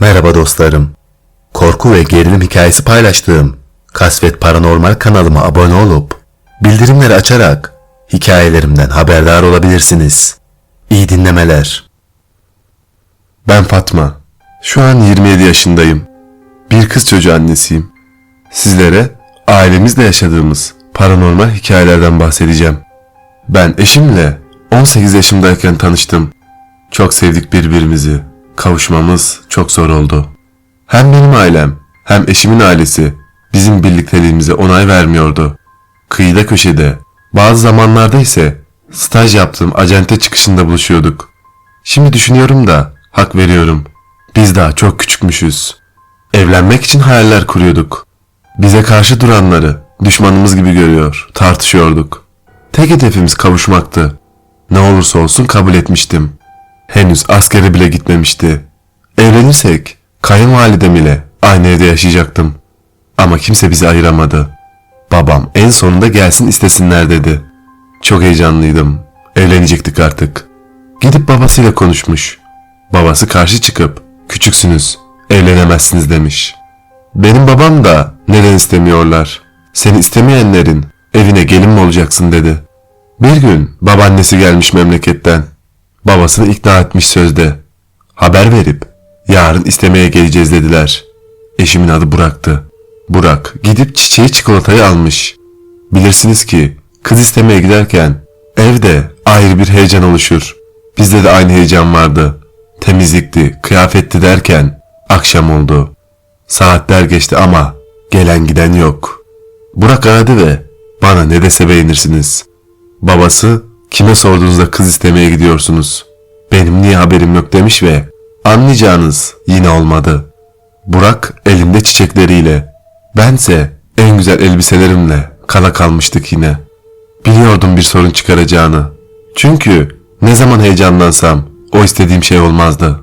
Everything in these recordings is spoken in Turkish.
Merhaba dostlarım. Korku ve gerilim hikayesi paylaştığım Kasvet Paranormal kanalıma abone olup bildirimleri açarak hikayelerimden haberdar olabilirsiniz. İyi dinlemeler. Ben Fatma. Şu an 27 yaşındayım. Bir kız çocuğu annesiyim. Sizlere ailemizle yaşadığımız paranormal hikayelerden bahsedeceğim. Ben eşimle 18 yaşımdayken tanıştım. Çok sevdik birbirimizi. Kavuşmamız çok zor oldu. Hem benim ailem hem eşimin ailesi bizim birlikteliğimize onay vermiyordu. Kıyıda köşede, bazı zamanlarda ise staj yaptığım acente çıkışında buluşuyorduk. Şimdi düşünüyorum da hak veriyorum. Biz daha çok küçükmüşüz. Evlenmek için hayaller kuruyorduk. Bize karşı duranları düşmanımız gibi görüyor, tartışıyorduk. Tek hedefimiz kavuşmaktı. Ne olursa olsun kabul etmiştim. Henüz askere bile gitmemişti. Evlenirsek kayınvalidem ile aynı evde yaşayacaktım. Ama kimse bizi ayıramadı. Babam en sonunda gelsin istesinler dedi. Çok heyecanlıydım. Evlenecektik artık. Gidip babasıyla konuşmuş. Babası karşı çıkıp küçüksünüz, evlenemezsiniz demiş. Benim babam da neden istemiyorlar? Seni istemeyenlerin evine gelin mi olacaksın dedi. Bir gün babaannesi gelmiş memleketten. Babasını ikna etmiş sözde. Haber verip yarın istemeye geleceğiz dediler. Eşimin adı Burak'tı. Burak gidip çiçeği çikolatayı almış. Bilirsiniz ki kız istemeye giderken evde ayrı bir heyecan oluşur. Bizde de aynı heyecan vardı. Temizlikti, kıyafetti derken akşam oldu. Saatler geçti ama gelen giden yok. Burak aradı ve bana ne dese beğenirsiniz. Babası kime sorduğunuzda kız istemeye gidiyorsunuz. Benim niye haberim yok demiş ve anlayacağınız yine olmadı. Burak elinde çiçekleriyle, bense en güzel elbiselerimle kala kalmıştık yine. Biliyordum bir sorun çıkaracağını. Çünkü ne zaman heyecanlansam o istediğim şey olmazdı.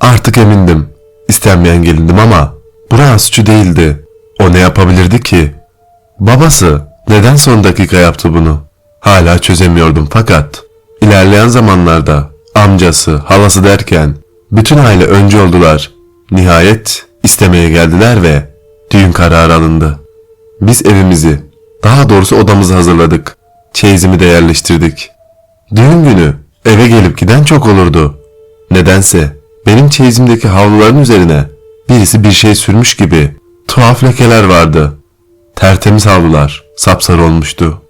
Artık emindim. İstenmeyen gelindim ama Burak'ın suçu değildi. O ne yapabilirdi ki? Babası neden son dakika yaptı bunu? Hala çözemiyordum fakat ilerleyen zamanlarda amcası, halası derken bütün aile önce oldular. Nihayet istemeye geldiler ve düğün kararı alındı. Biz evimizi, daha doğrusu odamızı hazırladık. Çeyizimi de yerleştirdik. Düğün günü eve gelip giden çok olurdu. Nedense benim çeyizimdeki havluların üzerine birisi bir şey sürmüş gibi tuhaf lekeler vardı. Tertemiz havlular sapsarı olmuştu.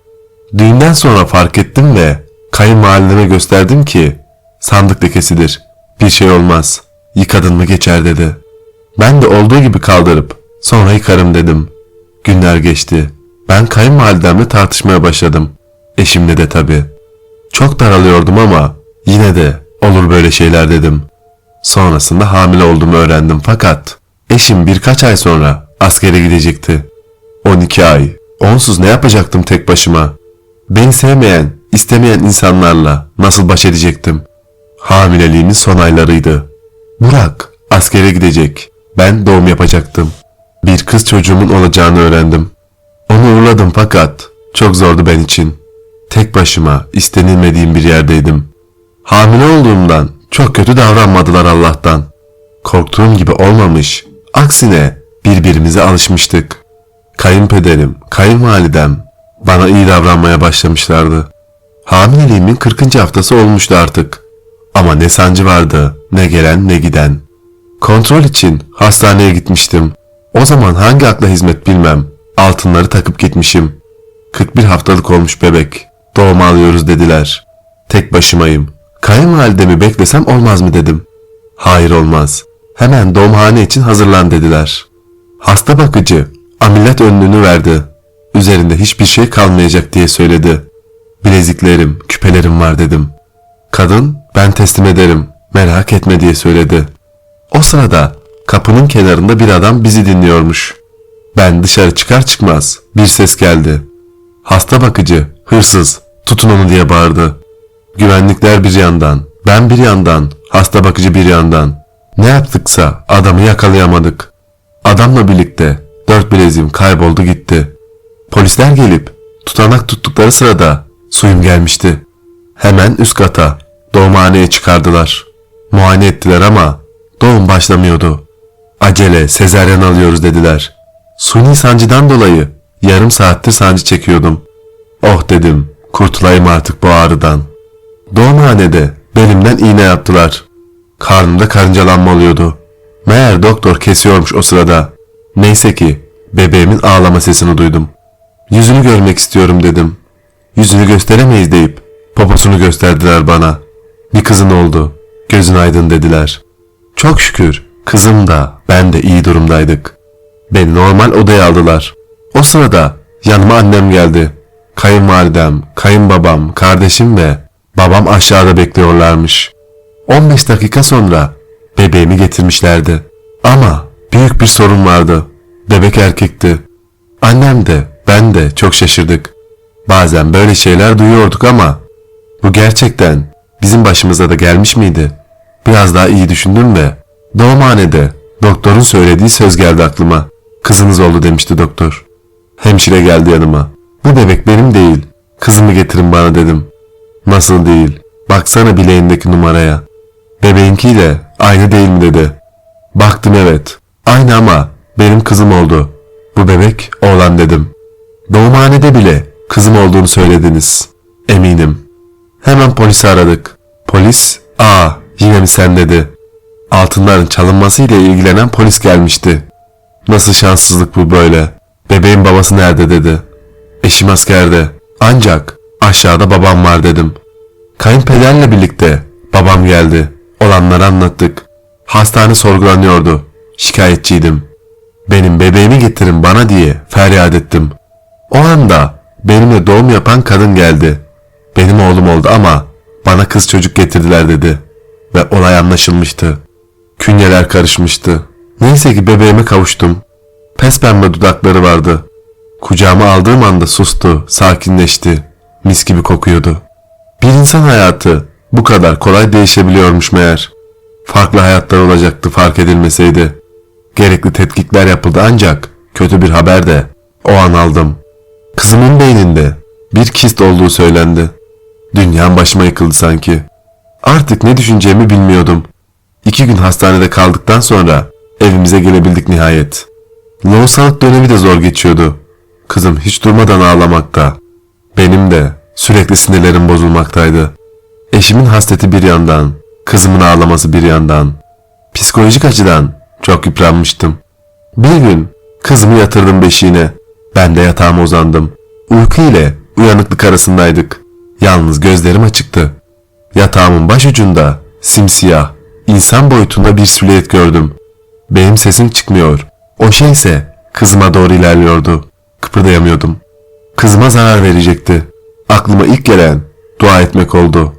Düğünden sonra fark ettim ve kayınvalideme gösterdim ki sandık lekesidir. Bir şey olmaz. Yıkadın mı geçer dedi. Ben de olduğu gibi kaldırıp sonra yıkarım dedim. Günler geçti. Ben kayınvalidemle tartışmaya başladım. Eşimle de tabii. Çok daralıyordum ama yine de olur böyle şeyler dedim. Sonrasında hamile olduğumu öğrendim fakat eşim birkaç ay sonra askere gidecekti. 12 ay. Onsuz ne yapacaktım tek başıma? Beni sevmeyen, istemeyen insanlarla nasıl baş edecektim? Hamileliğimin son aylarıydı. Burak askere gidecek. Ben doğum yapacaktım. Bir kız çocuğumun olacağını öğrendim. Onu uğurladım fakat çok zordu ben için. Tek başıma istenilmediğim bir yerdeydim. Hamile olduğumdan çok kötü davranmadılar Allah'tan. Korktuğum gibi olmamış. Aksine birbirimize alışmıştık. Kayınpederim, kayınvalidem bana iyi davranmaya başlamışlardı. Hamileliğimin 40. haftası olmuştu artık. Ama ne sancı vardı, ne gelen ne giden. Kontrol için hastaneye gitmiştim. O zaman hangi akla hizmet bilmem. Altınları takıp gitmişim. 41 haftalık olmuş bebek. Doğum alıyoruz dediler. Tek başımayım. Kayınvalidemi beklesem olmaz mı dedim. Hayır olmaz. Hemen doğumhane için hazırlan dediler. Hasta bakıcı ameliyat önlüğünü verdi. Üzerinde hiçbir şey kalmayacak diye söyledi. Bileziklerim, küpelerim var dedim. Kadın ben teslim ederim merak etme diye söyledi. O sırada kapının kenarında bir adam bizi dinliyormuş. Ben dışarı çıkar çıkmaz bir ses geldi. Hasta bakıcı, hırsız, tutun onu diye bağırdı. Güvenlikler bir yandan, ben bir yandan, hasta bakıcı bir yandan. Ne yaptıksa adamı yakalayamadık. Adamla birlikte dört bileziğim kayboldu gitti. Polisler gelip tutanak tuttukları sırada suyum gelmişti. Hemen üst kata doğumhaneye çıkardılar. Muayene ettiler ama doğum başlamıyordu. Acele sezaryen alıyoruz dediler. Suni sancıdan dolayı yarım saattir sancı çekiyordum. Oh dedim kurtulayım artık bu ağrıdan. Doğumhanede belimden iğne yaptılar. Karnımda karıncalanma oluyordu. Meğer doktor kesiyormuş o sırada. Neyse ki bebeğimin ağlama sesini duydum. Yüzünü görmek istiyorum dedim. Yüzünü gösteremeyiz deyip poposunu gösterdiler bana. Bir kızın oldu. Gözün aydın dediler. Çok şükür kızım da ben de iyi durumdaydık. Beni normal odaya aldılar. O sırada yanıma annem geldi. Kayınvalidem, kayınbabam, kardeşim ve babam aşağıda bekliyorlarmış. 15 dakika sonra bebeğimi getirmişlerdi. Ama büyük bir sorun vardı. Bebek erkekti. Annem de ben de çok şaşırdık. Bazen böyle şeyler duyuyorduk ama bu gerçekten bizim başımıza da gelmiş miydi? Biraz daha iyi düşündüm ve doğumhanede doktorun söylediği söz geldi aklıma. Kızınız oldu demişti doktor. Hemşire geldi yanıma. Bu bebek benim değil. Kızımı getirin bana dedim. Nasıl değil? Baksana bileğindeki numaraya. Bebeğinkiyle aynı değil mi dedi. Baktım evet. Aynı ama benim kızım oldu. Bu bebek oğlan dedim. Doğumhanede bile kızım olduğunu söylediniz. Eminim. Hemen polisi aradık. Polis, aa yine mi sen dedi. Altınların çalınmasıyla ilgilenen polis gelmişti. Nasıl şanssızlık bu böyle. Bebeğin babası nerede dedi. Eşim askerde. Ancak aşağıda babam var dedim. Kayınpederle birlikte babam geldi. Olanları anlattık. Hastane sorgulanıyordu. Şikayetçiydim. Benim bebeğimi getirin bana diye feryat ettim. O anda benimle doğum yapan kadın geldi. Benim oğlum oldu ama bana kız çocuk getirdiler dedi. Ve olay anlaşılmıştı. Künyeler karışmıştı. Neyse ki bebeğime kavuştum. Pes pembe dudakları vardı. Kucağıma aldığım anda sustu, sakinleşti. Mis gibi kokuyordu. Bir insan hayatı bu kadar kolay değişebiliyormuş meğer. Farklı hayatlar olacaktı fark edilmeseydi. Gerekli tetkikler yapıldı ancak kötü bir haber de o an aldım. Kızımın beyninde bir kist olduğu söylendi. Dünyam başıma yıkıldı sanki. Artık ne düşüneceğimi bilmiyordum. İki gün hastanede kaldıktan sonra evimize gelebildik nihayet. Lohusalık dönemi de zor geçiyordu. Kızım hiç durmadan ağlamakta. Benim de sürekli sinirlerim bozulmaktaydı. Eşimin hasreti bir yandan, kızımın ağlaması bir yandan. Psikolojik açıdan çok yıpranmıştım. Bir gün kızımı yatırdım beşiğine. Ben de yatağıma uzandım. Uyku ile uyanıklık arasındaydık. Yalnız gözlerim açıktı. Yatağımın baş ucunda simsiyah, insan boyutunda bir silüet gördüm. Benim sesim çıkmıyor. O şey ise kızıma doğru ilerliyordu. Kıpırdayamıyordum. Kızıma zarar verecekti. Aklıma ilk gelen dua etmek oldu.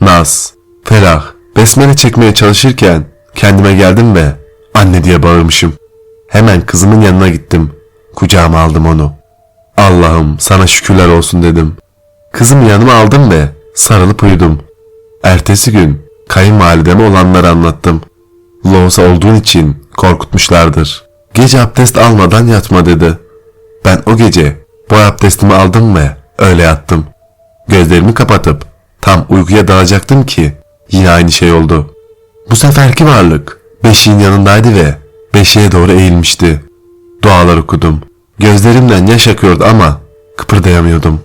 Naz, felah, besmele çekmeye çalışırken kendime geldim ve anne diye bağırmışım. Hemen kızımın yanına gittim. Kucağıma aldım onu. Allah'ım sana şükürler olsun dedim. Kızımı yanıma aldım ve sarılıp uyudum. Ertesi gün kayınvalideme olanları anlattım. Loğusa olduğun için korkutmuşlardır. Gece abdest almadan yatma dedi. Ben o gece boy abdestimi aldım ve öyle yattım. Gözlerimi kapatıp tam uykuya dalacaktım ki yine aynı şey oldu. Bu seferki varlık beşiğin yanındaydı ve beşiğe doğru eğilmişti. Dualar okudum. Gözlerimden yaş akıyordu ama kıpırdayamıyordum.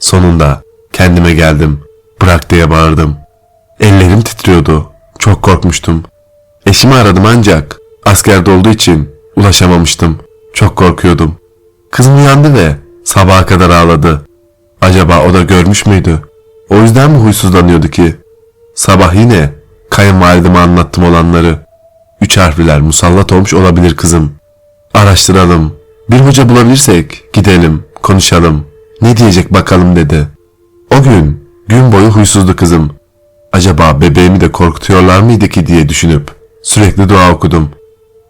Sonunda kendime geldim. Bırak diye bağırdım. Ellerim titriyordu. Çok korkmuştum. Eşimi aradım ancak askerde olduğu için ulaşamamıştım. Çok korkuyordum. Kızım uyandı ve sabaha kadar ağladı. Acaba o da görmüş müydü? O yüzden mi huysuzlanıyordu ki? Sabah yine kayınvalideme anlattım olanları. Üç harfliler musallat olmuş olabilir kızım. Araştıralım. Bir hoca bulabilirsek gidelim, konuşalım. Ne diyecek bakalım dedi. O gün gün boyu huysuzdu kızım. Acaba bebeğimi de korkutuyorlar mıydı ki diye düşünüp sürekli dua okudum.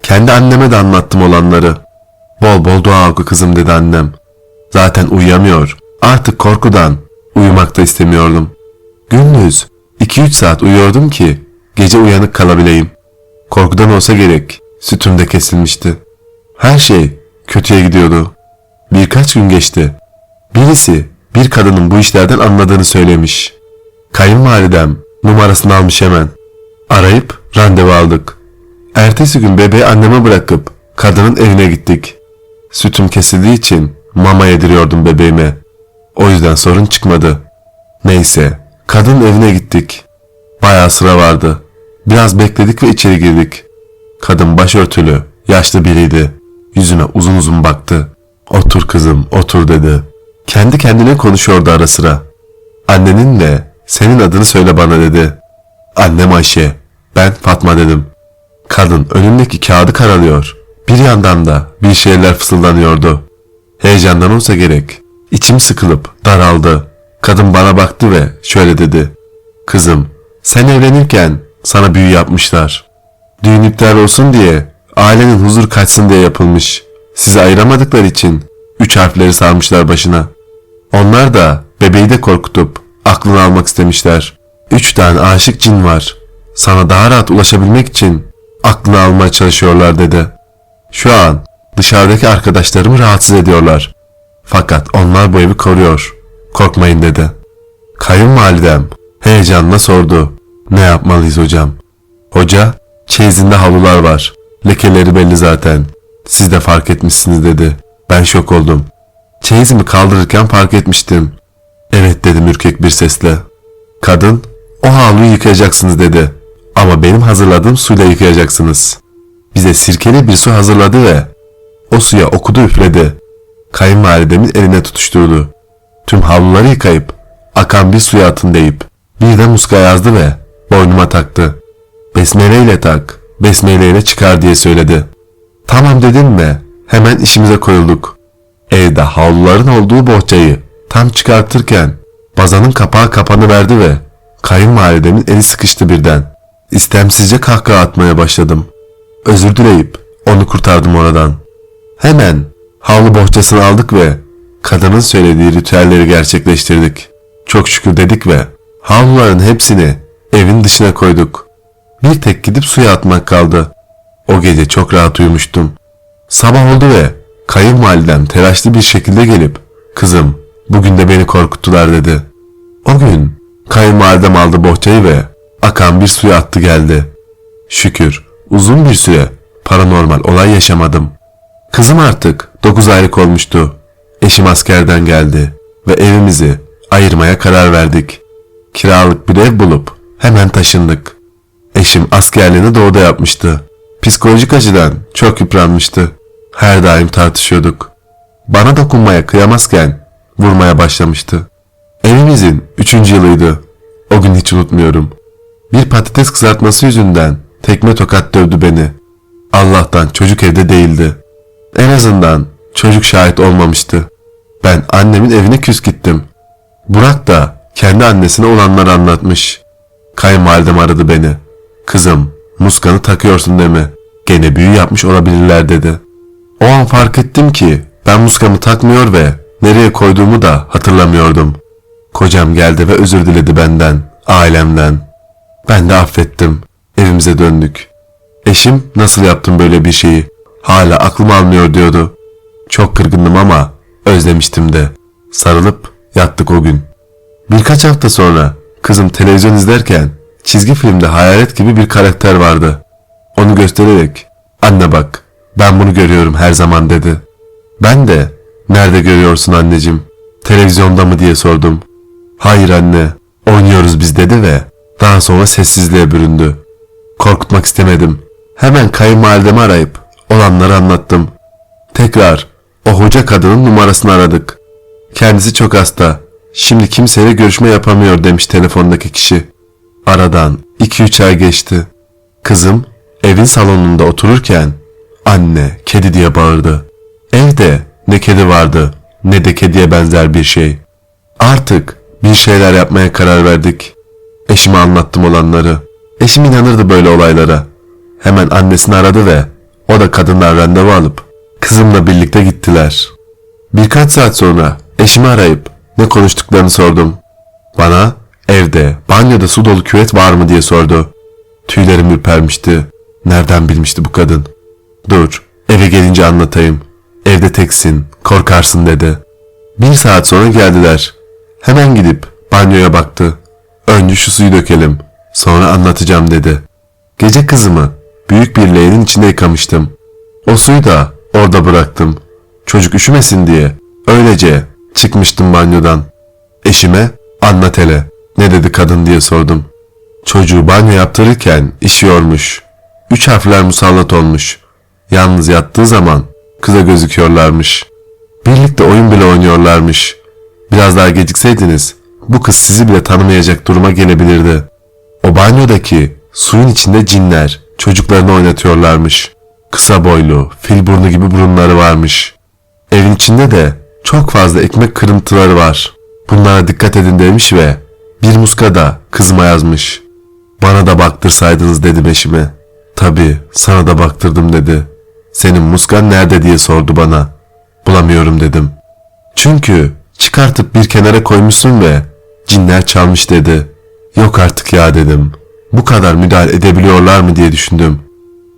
Kendi anneme de anlattım olanları. Bol bol dua oku kızım dedi annem. Zaten uyuyamıyor. Artık korkudan uyumak da istemiyordum. Gündüz 2-3 saat uyuyordum ki gece uyanık kalabileyim. Korkudan olsa gerek sütüm de kesilmişti. Her şey kötüye gidiyordu. Birkaç gün geçti. Birisi bir kadının bu işlerden anladığını söylemiş. Kayınvalidem numarasını almış hemen. Arayıp randevu aldık. Ertesi gün bebeği anneme bırakıp kadının evine gittik. Sütüm kesildiği için mama yediriyordum bebeğime. O yüzden sorun çıkmadı. Neyse, kadının evine gittik. Bayağı sıra vardı. Biraz bekledik ve içeri girdik. Kadın başörtülü, yaşlı biriydi. Yüzüne uzun uzun baktı. Otur kızım, otur dedi. Kendi kendine konuşuyordu ara sıra. Annenin ne? Senin adını söyle bana dedi. Annem Ayşe, ben Fatma dedim. Kadın önündeki kağıdı karalıyor. Bir yandan da bir şeyler fısıldanıyordu. Heyecandan olsa gerek. İçim sıkılıp daraldı. Kadın bana baktı ve şöyle dedi. Kızım, sen evlenirken sana büyü yapmışlar. Düğün iptal olsun diye, ailenin huzur kaçsın diye yapılmış. Sizi ayıramadıkları için üç harfleri sarmışlar başına. Onlar da bebeği de korkutup aklını almak istemişler. Üç tane aşık cin var. Sana daha rahat ulaşabilmek için aklını almaya çalışıyorlar dedi. Şu an dışarıdaki arkadaşlarımı rahatsız ediyorlar. Fakat onlar bu evi koruyor. Korkmayın dedi. Kayınvalidem heyecanla sordu. Ne yapmalıyız hocam? Hoca, çeyizinde havlular var. Lekeleri belli zaten. Siz de fark etmişsiniz dedi. Ben şok oldum. Çeyizimi kaldırırken fark etmiştim. Evet dedim ürkek bir sesle. Kadın, o havluyu yıkayacaksınız dedi. Ama benim hazırladığım suyla yıkayacaksınız. Bize sirkeli bir su hazırladı ve o suya okudu üfledi. Kayınvalidemin eline tutuşturdu. Tüm havluları yıkayıp akan bir suya atın deyip bir de muska yazdı ve boynuma taktı. Besmele ile tak, besmele ile çıkar diye söyledi. Tamam dedim ve hemen işimize koyulduk. Evde havluların olduğu bohçayı tam çıkartırken bazanın kapağı kapanı verdi ve kayınvalidemin eli sıkıştı birden. İstemsizce kahkaha atmaya başladım. Özür dileyip onu kurtardım oradan. Hemen havlu bohçasını aldık ve kadının söylediği ritüelleri gerçekleştirdik. Çok şükür dedik ve havluların hepsini evin dışına koyduk. Bir tek gidip suya atmak kaldı. O gece çok rahat uyumuştum. Sabah oldu ve kayınvalidem telaşlı bir şekilde gelip kızım bugün de beni korkuttular dedi. O gün kayınvalidem aldı bohçayı ve akan bir suya attı geldi. Şükür uzun bir süre paranormal olay yaşamadım. Kızım artık 9 aylık olmuştu. Eşim askerden geldi ve evimizi ayırmaya karar verdik. Kiralık bir ev bulup hemen taşındık. Eşim askerliğini doğuda yapmıştı. Psikolojik açıdan çok yıpranmıştı. Her daim tartışıyorduk. Bana dokunmaya kıyamazken vurmaya başlamıştı. Evimizin üçüncü yılıydı. O gün hiç unutmuyorum. Bir patates kızartması yüzünden tekme tokat dövdü beni. Allah'tan çocuk evde değildi. En azından çocuk şahit olmamıştı. Ben annemin evine küs gittim. Burak da kendi annesine olanları anlatmış. Kayınvalidem aradı beni. Kızım, muskanı takıyorsun deme. Gene büyü yapmış olabilirler dedi. O an fark ettim ki ben muskamı takmıyor ve nereye koyduğumu da hatırlamıyordum. Kocam geldi ve özür diledi benden, ailemden. Ben de affettim. Evimize döndük. Eşim nasıl yaptım böyle bir şeyi? Hala aklım almıyor diyordu. Çok kırgındım ama özlemiştim de. Sarılıp yattık o gün. Birkaç hafta sonra kızım televizyon izlerken çizgi filmde hayalet gibi bir karakter vardı. Onu göstererek anne bak ben bunu görüyorum her zaman dedi. Ben de nerede görüyorsun anneciğim televizyonda mı diye sordum. Hayır anne oynuyoruz biz dedi ve daha sonra sessizliğe büründü. Korkutmak istemedim. Hemen kayınvalidemi arayıp olanları anlattım. Tekrar o hoca kadının numarasını aradık. Kendisi çok hasta. Şimdi kimseyle görüşme yapamıyor demiş telefondaki kişi. Aradan 2-3 ay geçti. Kızım evin salonunda otururken anne kedi diye bağırdı. Evde ne kedi vardı ne de kediye benzer bir şey. Artık bir şeyler yapmaya karar verdik. Eşime anlattım olanları. Eşim inanırdı böyle olaylara. Hemen annesini aradı ve o da kadınlar randevu alıp kızımla birlikte gittiler. Birkaç saat sonra eşimi arayıp ne konuştuklarını sordum. Bana evde banyoda su dolu küvet var mı diye sordu. Tüylerim ürpermişti. Nereden bilmişti bu kadın? Dur eve gelince anlatayım. Evde teksin korkarsın dedi. Bir saat sonra geldiler. Hemen gidip banyoya baktı. Önce şu suyu dökelim. Sonra anlatacağım dedi. Gece kızımı büyük bir leğenin içinde yıkamıştım. O suyu da orada bıraktım. Çocuk üşümesin diye. Öylece çıkmıştım banyodan. Eşime anlat hele ne dedi kadın diye sordum. Çocuğu banyo yaptırırken işiyormuş. Üç harfler musallat olmuş. Yalnız yattığı zaman kıza gözüküyorlarmış. Birlikte oyun bile oynuyorlarmış. Biraz daha gecikseydiniz bu kız sizi bile tanımayacak duruma gelebilirdi. O banyodaki suyun içinde cinler çocuklarını oynatıyorlarmış. Kısa boylu, fil burnu gibi burunları varmış. Evin içinde de çok fazla ekmek kırıntıları var. Bunlara dikkat edin demiş ve bir muska da kızıma yazmış. Bana da baktırsaydınız dedim eşime. Tabii sana da baktırdım dedi. Senin muskan nerede diye sordu bana. Bulamıyorum dedim. Çünkü çıkartıp bir kenara koymuşsun ve cinler çalmış dedi. Yok artık ya dedim. Bu kadar müdahale edebiliyorlar mı diye düşündüm.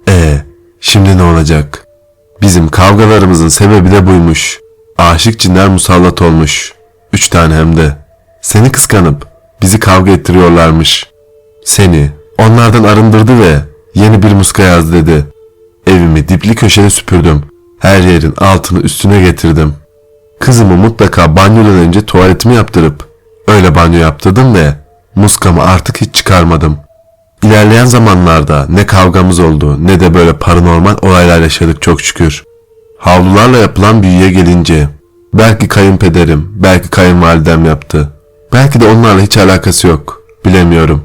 E şimdi ne olacak? Bizim kavgalarımızın sebebi de buymuş. Aşık cinler musallat olmuş. Üç tane hem de. Seni kıskanıp bizi kavga ettiriyorlarmış. Seni onlardan arındırdı ve yeni bir muska yaz dedi. Evimi dipli köşede süpürdüm. Her yerin altını üstüne getirdim. Kızımı mutlaka banyodan önce tuvaletimi yaptırıp öyle banyo yaptırdım ve muskamı artık hiç çıkarmadım. İlerleyen zamanlarda ne kavgamız oldu ne de böyle paranormal olaylar yaşadık çok şükür. Havlularla yapılan büyüye gelince belki kayınpederim, belki kayınvalidem yaptı. Belki de onlarla hiç alakası yok. Bilemiyorum.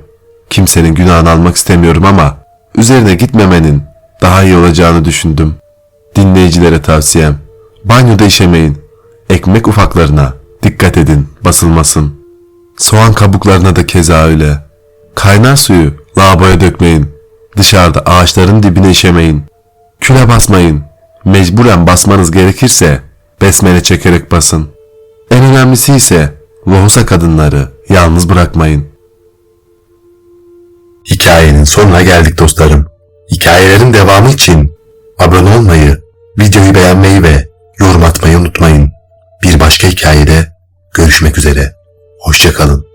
Kimsenin günahını almak istemiyorum ama üzerine gitmemenin daha iyi olacağını düşündüm. Dinleyicilere tavsiyem. Banyoda işemeyin. Ekmek ufaklarına dikkat edin basılmasın. Soğan kabuklarına da keza öyle. Kaynar suyu lavaboya dökmeyin. Dışarıda ağaçların dibine işemeyin. Küle basmayın. Mecburen basmanız gerekirse besmele çekerek basın. En önemlisi ise lohusa kadınları yalnız bırakmayın. Hikayenin sonuna geldik dostlarım. Hikayelerin devamı için abone olmayı, videoyu beğenmeyi ve yorum atmayı unutmayın. Bir başka hikayede görüşmek üzere. Hoşçakalın.